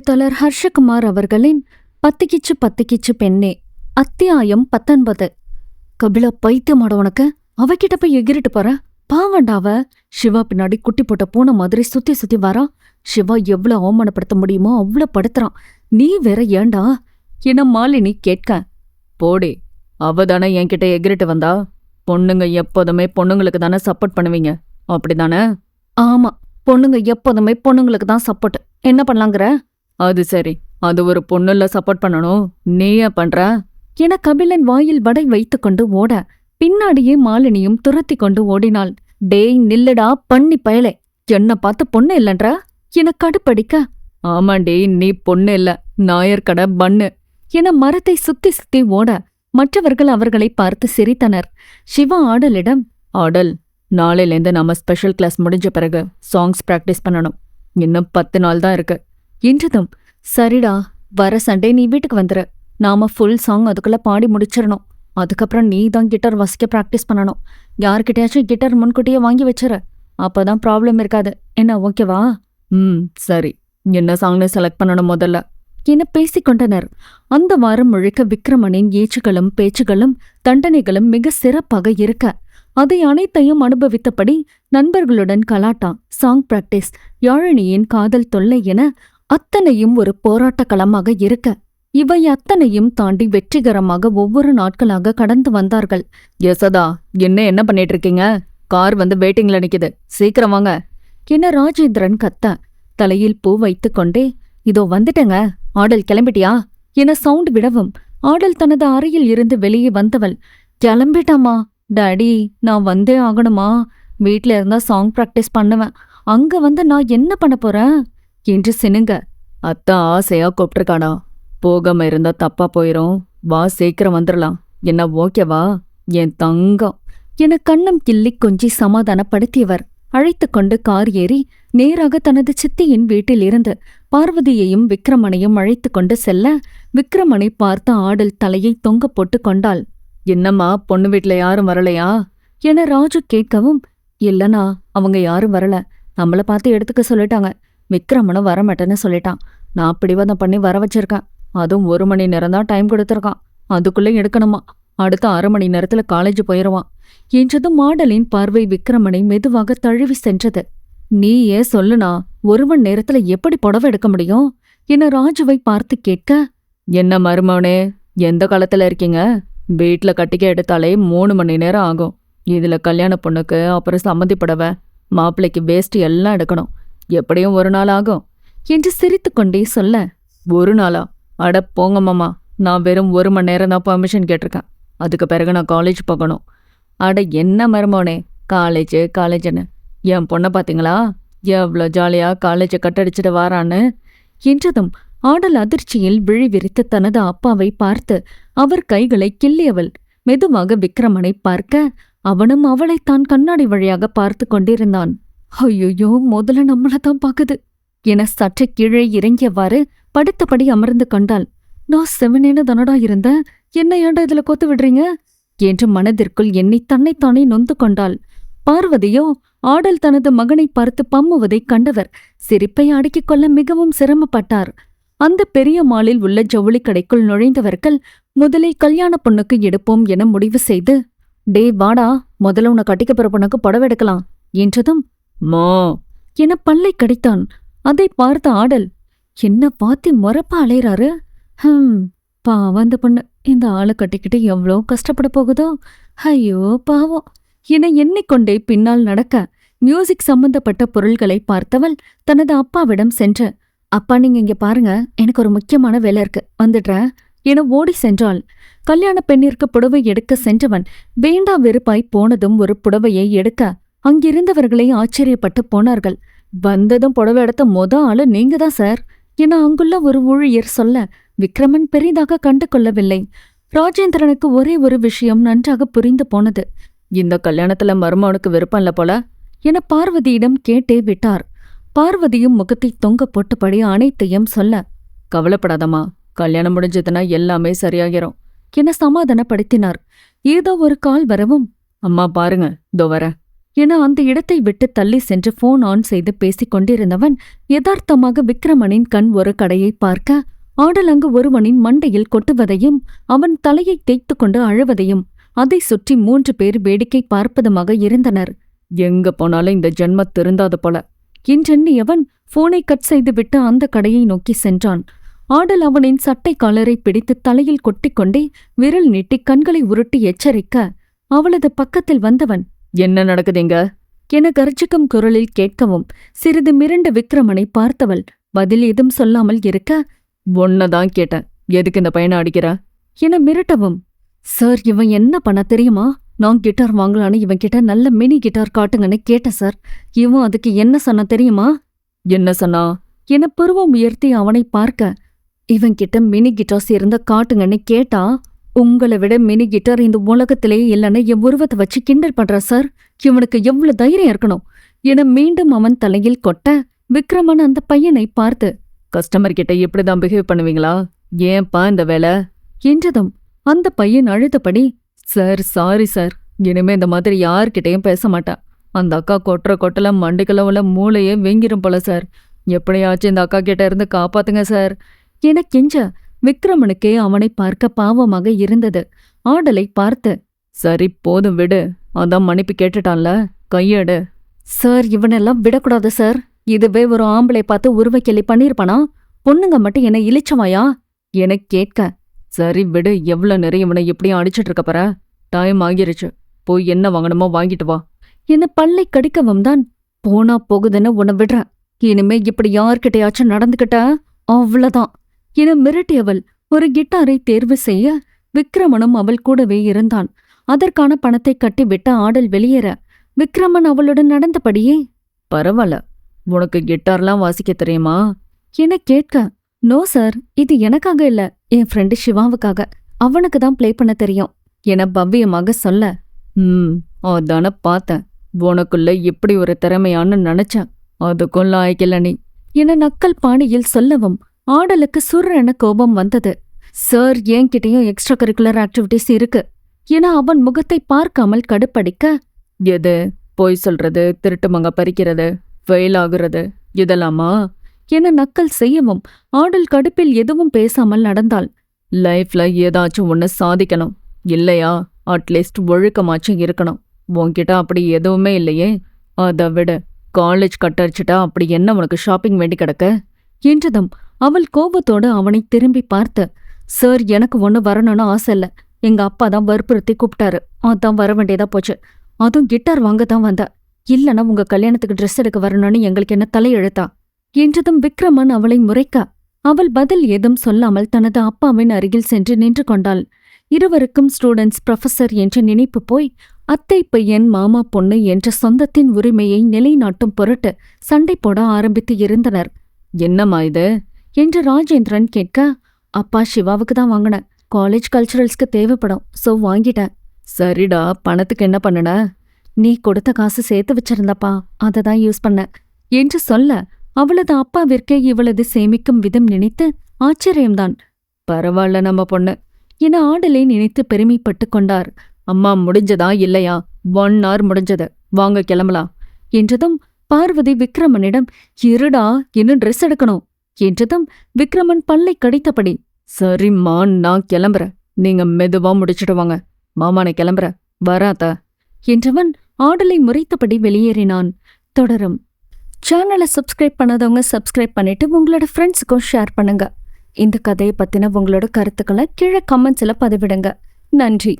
எழுத்தாளர் ஹர்ஷகுமார் அவர்களின் பத்திக்கிச்சு பத்திக்கிச்சு பெண்ணே அத்தியாயம் பத்தொன்பது. கபில பைத்தியமாட உனக்கு. அவகிட்ட போய் எகிரிட்டு போற. பாவண்டாவ சிவா பின்னாடி குட்டி போட்ட பூனை மாதிரி சுத்தி சுத்தி வரா. சிவா எவ்வளவு அவமானப்படுத்த முடியுமோ அவ்வளவு படுத்துறான் நீ வேற ஏண்டா? என மாலினி கேட்க. போடி அவ தானே என்கிட்ட எகிரிட்டு வந்தா. பொண்ணுங்க எப்போதுமே பொண்ணுங்களுக்கு தானே சப்போர்ட் பண்ணுவீங்க. அப்படிதானே? ஆமா பொண்ணுங்க எப்போதுமே பொண்ணுங்களுக்கு தான் சப்போர்ட் என்ன பண்ணலாங்கிற? அது சரி. அது ஒரு பொண்ணுல சப்போர்ட் பண்ணணும். நீயே பண்ற? என கபிலன் வாயில் வடை வைத்துக்கொண்டு ஓட பின்னாடியே மாலினியும் துரத்தி கொண்டு ஓடினாள். டேய் நில்லுடா பண்ணி பயலே. என்ன பார்த்து பொண்ணு இல்லன்ற? என கடுப்படிக்க ஆமாண்டி நீ பொண்ணு இல்ல நாயர்கடை பண்ணு. என மரத்தை சுத்தி சுத்தி ஓட மற்றவர்கள் அவர்களை பார்த்து சிரித்தனர். சிவா ஆடலிடம் ஆடல் நாளையிலேருந்து நாம ஸ்பெஷல் கிளாஸ் முடிஞ்ச பிறகு சாங்ஸ் பிராக்டிஸ் பண்ணணும். இன்னும் பத்து நாள் தான் இருக்கு. என்றதும் சரிடா வர சண்டே நீ வீட்டுக்கு வந்துரு. நாம ஃபுல் சாங் அதுக்குள்ள பாடி முடிச்சிடணும் அதுக்கப்புறம் நீ தான் கிட்டார் வாசிக்க பிராக்டிஸ் பண்ணணும். யார்கிட்டயாச்சும் கிட்டார் முன்கூட்டியே வாங்கி வச்சிரு. அப்பதான் ப்ராப்ளம் இருக்காது. என்ன ஓகேவா ம் சரி. என்ன சாங்னு செலக்ட் பண்ணணும் முதல்ல? என பேசிக்கொண்டனர் அந்த வாரம் முழுக்க விக்ரமனின் ஏச்சுகளும் பேச்சுகளும் தண்டனைகளும் மிக சிறப்பாக இருக்க. அதை அனைத்தையும் அனுபவித்தபடி நண்பர்களுடன் கலாட்டா சாங் பிராக்டிஸ் யாழினியின் காதல் தொல்லை என அத்தனையும் ஒரு போராட்ட களமாக இருக்க இவை அத்தனையும் தாண்டி வெற்றிகரமாக ஒவ்வொரு நாட்களாக கடந்து வந்தார்கள். யசதா என்ன என்ன பண்ணிட்டு இருக்கீங்க கார் வந்து வெயிட்டிங்ல நிக்குது. சீக்கிரம் வாங்க. என ராஜேந்திரன் கத்த தலையில் பூ வைத்துக் கொண்டே இதோ வந்துட்டேங்க. ஆடல் கிளம்பிட்டியா? என சவுண்ட் விடவும் ஆடல் தனது அறையில் இருந்து வெளியே வந்தவள் கிளம்பிட்டாமா டாடி நான் வந்தே ஆகணுமா? வீட்ல இருந்தா சாங் பிராக்டிஸ் பண்ணுவேன். அங்க வந்து நான் என்ன பண்ண போறேன்? என்று சினுங்க. அத்தான் ஆசையா கூப்பிட்டுருக்கானா? போகாம இருந்தா தப்பா போயிரும். வா சீக்கிரம் வந்துடலாம் என்ன ஓகேவா என் தங்கம். என கண்ணம் கிள்ளி கொஞ்சி சமாதானப்படுத்தியவர். அழைத்து கொண்டு கார் ஏறி நேராக தனது சித்தியின் வீட்டில் இருந்து பார்வதியையும் விக்ரமனையும் அழைத்து கொண்டு செல்ல விக்ரமனை பார்த்த ஆடல் தலையை தொங்க போட்டு கொண்டாள். என்னம்மா பொண்ணு வீட்ல யாரும் வரலையா? என ராஜு கேட்கவும் இல்லனா அவங்க யாரும் வரல. நம்மள பார்த்து எடுத்துக்க சொல்லிட்டாங்க. விக்ரமனும் வரமாட்டேன்னு சொல்லிட்டான். நான் பிடிவாதம் பண்ணி வர வச்சிருக்கேன். அதுவும் ஒரு மணி நேரம் தான் டைம் கொடுத்துருக்கான். அதுக்குள்ளே எடுக்கணுமா? அடுத்த அரை மணி நேரத்துல காலேஜ் போயிருவான். என்றதும் மாடலின் பார்வை விக்ரமனை மெதுவாக தழுவி சென்றது. நீ ஏன் சொல்லுனா ஒரு மணி நேரத்துல எப்படி புடவை எடுக்க முடியும்? என ராஜுவை பார்த்து கேட்க என்ன மருமவனே எந்த காலத்துல இருக்கீங்க? வீட்ல கட்டிக்க எடுத்தாலே மூணு மணி நேரம் ஆகும். இதுல கல்யாண பொண்ணுக்கு அப்புறம் சம்மந்தி புடவை மாப்பிள்ளைக்கு வேஸ்ட் எல்லாம் எடுக்கணும். எப்படியும் ஒரு நாள் ஆகும் என்று சிரித்துக்கொண்டே சொல்ல ஒரு நாளா? அட போங்க மாமா. நான் வெறும் ஒரு மணி நேரம் தான் பர்மிஷன் கேட்டிருக்கேன். அதுக்கு பிறகு நான் காலேஜ் போகணும். அட என்ன மருமோனே? காலேஜ் காலேஜுன்னு என் பொண்ணை பார்த்தீங்களா எவ்வளோ ஜாலியாக காலேஜை கட்டடிச்சிட்டு வாரான்னு? என்றதும் ஆடல் அதிர்ச்சியில் விழி விரித்து தனது அப்பாவை பார்த்து அவர் கைகளை கிள்ளியவள் மெதுவாக விக்ரமனை பார்க்க அவனும் அவளை தான் கண்ணாடி வழியாக பார்த்து கொண்டிருந்தான். ஐயோயோ முதல்ல நம்மள தான் பாக்குது. என சற்று கீழே இறங்கியவாறு படுத்தபடி அமர்ந்து கண்டாள். நான் செவனேன தானடா இருந்தேன். என்ன ஏண்டா இதுல கொத்து விடுறீங்க? என்று மனதிற்குள் எண்ணி தன்னைத்தானே நொந்து கொண்டாள். பார்வதியோ ஆடல் தனது மகனை பார்த்து பம்முவதைக் கண்டவர் சிரிப்பை அடக்கிக் கொள்ள மிகவும் சிரமப்பட்டார். அந்த பெரிய மாலில் உள்ள ஜவுளி கடைக்குள் நுழைந்தவர்கள் முதலில் கல்யாண பொண்ணுக்கு எடுப்போம் என முடிவு செய்து டே வாடா முதல்ல உன கட்டிக்க போற பொண்ணுக்கு புடவை எடுக்கலாம் என்றதும் மா என பல்லை கடித்தான். அதை பார்த்த ஆடல் என்ன பாத்தி மொரப்பா அலையறாரு ஹம் பாவம் அந்த பொண்ணு. இந்த ஆளை கட்டிக்கிட்டு எவ்வளோ கஷ்டப்பட போகுதோ? ஐயோ பாவம். என எண்ணிக்கொண்டே பின்னால் நடக்க மியூசிக் சம்பந்தப்பட்ட பொருள்களை பார்த்தவள் தனது அப்பாவிடம் சென்று அப்பா நீங்க இங்க பாருங்க. எனக்கு ஒரு முக்கியமான வேலை இருக்கு. வந்துடுறேன் என ஓடி சென்றாள். கல்யாண பெண்ணிற்கு புடவை எடுக்க சென்றவன் வேண்டா வெறுப்பாய் போனதும் ஒரு புடவையை எடுக்க அங்கிருந்தவர்களே ஆச்சரியப்பட்டு போனார்கள். வந்ததும் புடவை எடுத்த மொத ஆளு நீங்க தான் சார் என அங்குள்ள ஒரு ஊழியர் சொல்ல விக்ரமன் பெரிதாக கண்டு கொள்ளவில்லை. ராஜேந்திரனுக்கு ஒரே ஒரு விஷயம் நன்றாக புரிந்து போனது. இந்த கல்யாணத்துல மருமவனுக்கு விருப்பம் இல்ல போல என பார்வதியிடம் கேட்டே விட்டார். பார்வதியும் முகத்தை தொங்க போட்டுபடி அனைத்தையும் சொல்ல கவலைப்படாதம்மா கல்யாணம் முடிஞ்சதுன்னா எல்லாமே சரியாகிரும் என சமாதானப்படுத்தினார். ஏதோ ஒரு கால் வரவும் அம்மா பாருங்க இதோ வர என அந்த இடத்தை விட்டு தள்ளி சென்று போன் ஆன் செய்து பேசிக் கொண்டிருந்தவன் யதார்த்தமாக விக்ரமனின் கண் ஒரு கடையை பார்க்க ஆடல் அங்கு ஒருவனின் மண்டையில் கொட்டுவதையும் அவன் தலையை தேய்த்து கொண்டு அழுவதையும் அதை சுற்றி மூன்று பேர் வேடிக்கை பார்ப்பதுமாக இருந்தனர். எங்க போனாலும் இந்த ஜென்மத் திருந்தாது போல என்றெண்ணியவன் போனை கட் செய்துவிட்டு அந்த கடையை நோக்கி சென்றான். ஆடல் அவனின் சட்டை காலரை பிடித்து தலையில் கொட்டிக்கொண்டே விரல் நீட்டி கண்களை உருட்டி எச்சரிக்க அவளது பக்கத்தில் வந்தவன் என்ன நடக்குதுங்க? என கர்ஜிக்கும் குரலில் கேட்கவும் சிறிது மிரண்ட விக்ரமனை பார்த்தவள் பதில் எதுவும் சொல்லாமல் இருக்க ஒன்னதான் கேட்டேன். எதுக்கு இந்த பையனை அடிக்கிற? என மிரட்டவும் சார் இவன் என்ன பண்ண தெரியுமா? நான் கிட்டார் வாங்கலான்னு இவன் கிட்ட நல்ல மினி கிட்டார் காட்டுங்கன்னு கேட்டேன் சார். இவன் அதுக்கு என்ன சொன்ன தெரியுமா? என்ன சொன்னா? என பருவம் உயர்த்தி அவனை பார்க்க இவன் கிட்ட மினி கிட்டார்ஸ் இருந்தா காட்டுங்கன்னு கேட்டா உங்களை விட மினி கிட்டார் இந்த உலகத்திலே இல்லைன்னு என் உருவத்தை வச்சு கிண்டல் பண்றா சார். இவனுக்கு எவ்வளவு தைரியம் இருக்கணும்? என மீண்டும் அவன் தலையில் கொட்ட விக்ரமன் அந்த பையனை பார்த்து கஸ்டமர் கிட்ட இப்படிதான் பிஹேவ் பண்ணுவீங்களா? ஏன்பா இந்த வேலை? என்றதும் அந்த பையன் அழுதபடி சார் சாரி சார். இனிமே இந்த மாதிரி யார்கிட்டையும் பேச மாட்டேன் அந்த அக்கா கொட்டுற கொட்டல மண்டிக்கல மூளையே வெங்கிரும் போல சார். எப்படியாச்சும் இந்த அக்கா கிட்ட இருந்து காப்பாத்துங்க சார். என கெஞ்ச விக்ரமனுக்கே அவனை பார்க்க பாவமாக இருந்தது. ஆடலை பார்த்து சரி போதும் விடு. அதான் மன்னிப்பு கேட்டுட்டான்ல. கையெடு. சார் இவனெல்லாம் விடக்கூடாது சார். இதுவே ஒரு ஆம்பளை பார்த்து உருவக்கெளி பண்ணிருப்பானா பொண்ணுங்க மட்டும் என்ன இழிச்சவாயா? என கேட்க. சரி விடு. எவ்வளவு நிறைய இவனை எப்படியும் அடிச்சிட்டு இருக்க பற? டைம் ஆகிருச்சு. போய் என்ன வாங்கணுமோ வாங்கிட்டு வா. என்ன பல்லை கடிக்கவும் தான். போனா போகுதுன்னு உன்னை விடுறேன். இனிமே இப்படி யார்கிட்டயாச்சும் நடந்துக்கிட்ட? அவ்வளவுதான். என மிரட்டியவள் ஒரு கிட்டாரை தேர்வு செய்ய விக்ரமனும் அவள் கூடவே இருந்தான். அதற்கான பணத்தை கட்டிவிட்ட ஆடல் வெளியேற விக்ரமன் அவளுடன் நடந்தபடியே பரவாயில்ல உனக்கு கிட்டார்லாம் வாசிக்க தெரியுமா? என கேட்க நோ சார் இது எனக்காக இல்ல என் ஃப்ரெண்டு சிவாவுக்காக. அவனுக்கு தான் ப்ளே பண்ண தெரியும். என பவ்யமாக சொல்ல ம் அதான பார்த்தேன். உனக்குள்ள இப்படி ஒரு திறமையான்னு நினைச்சேன். அதுக்கும் லாய்க்கல நீ. என நக்கல் பாணியில் சொல்லவும் ஆடலுக்கு சுர்ரென கோபம் வந்தது. சார் என்கிட்டயும் எக்ஸ்ட்ரா கரிக்குலர் ஆக்டிவிட்டிஸ் இருக்கு. என அவன் முகத்தை பார்க்காமல் கடுப்படிக்க எது? பொய் சொல்றது? திருட்டு மங்க பறிக்கிறது? ஃபெயில் ஆகுறது? இதெல்லாமா? என நக்கல் செய்யவும் ஆடல் கடுப்பில் எதுவும் பேசாமல் நடந்தாள். லைஃப்ல ஏதாச்சும் ஒன்று சாதிக்கணும். இல்லையா? அட்லீஸ்ட் ஒழுக்கமாச்சும் இருக்கணும். உன்கிட்ட அப்படி எதுவுமே இல்லையே. அதை விட. காலேஜ் கட்டடிச்சிட்டா அப்படி என்ன உனக்கு ஷாப்பிங் வேண்டி கிடக்க? என்றதும் அவள் கோபத்தோடு அவனை திரும்பி பார்த்து சார் எனக்கு ஒன்னு வரணும்னு ஆசை இல்ல. எங்க அப்பா தான் வற்புறுத்தி கூப்பிட்டாரு. அதான் வர வேண்டியதா போச்சு. அதுவும் கிட்டார் வாங்க தான் வந்தா. இல்லனா உங்க கல்யாணத்துக்கு ட்ரெஸ் எடுக்க வரணும்னு எங்களுக்கு என்ன தலையெழுத்தா? என்றதும் விக்ரமன் அவளை முறைக்க அவள் பதில் ஏதும் சொல்லாமல் தனது அப்பாவின் அருகில் சென்று நின்று கொண்டாள். இருவருக்கும் ஸ்டூடெண்ட்ஸ் ப்ரொஃபஸர் என்ற நினைப்பு போய் அத்தை பையன் மாமா பொண்ணு என்ற சொந்தத்தின் உரிமையை நிலைநாட்டும் பொருட்டு சண்டை போட ஆரம்பித்து இருந்தனர். என்னம்மா இது? என்று ராஜேந்திரன் கேட்க அப்பா சிவாவுக்கு தான் வாங்கினேன். காலேஜ் கல்ச்சுரல்ஸ்க்கு தேவைப்படும். சோ வாங்கிட்டேன். சரிடா பணத்துக்கு என்ன பண்ணுன? நீ கொடுத்த காசு சேர்த்து வச்சிருந்தப்பா. அதை தான் யூஸ் பண்ண என்று சொல்ல அவளது அப்பாவிற்கே இவளது சேமிக்கும் விதம் நினைத்து ஆச்சரியம்தான். பரவாயில்ல நம்ம பொண்ணு. என ஆடலை நினைத்து பெருமைப்பட்டு கொண்டார். அம்மா முடிஞ்சதா? இல்லையா? ஒன் ஹவர் முடிஞ்சது. வாங்க கிளம்பலாம். என்றதும் பார்வதி விக்ரமனிடம் இருடா இன்னும் ட்ரெஸ் எடுக்கணும் என்றதும் விக்ரமன் பல்லை கடித்தபடி சரிம்மா நான் கிளம்புறேன். நீங்க மெதுவா முடிச்சிட்டு வாங்க. கிளம்புற. நான் வராத என்றவன் ஆடலை முறைத்தபடி வெளியேறினான். தொடரும். சேனலை சப்ஸ்கிரைப் பண்ணாதவங்க சப்ஸ்கிரைப் பண்ணிட்டு உங்களோட ஃப்ரெண்ட்ஸுக்கும் ஷேர் பண்ணுங்க. இந்த கதையை பத்தின உங்களோட கருத்துக்களை கீழே கமெண்ட்ஸில் பதிவிடுங்க. நன்றி.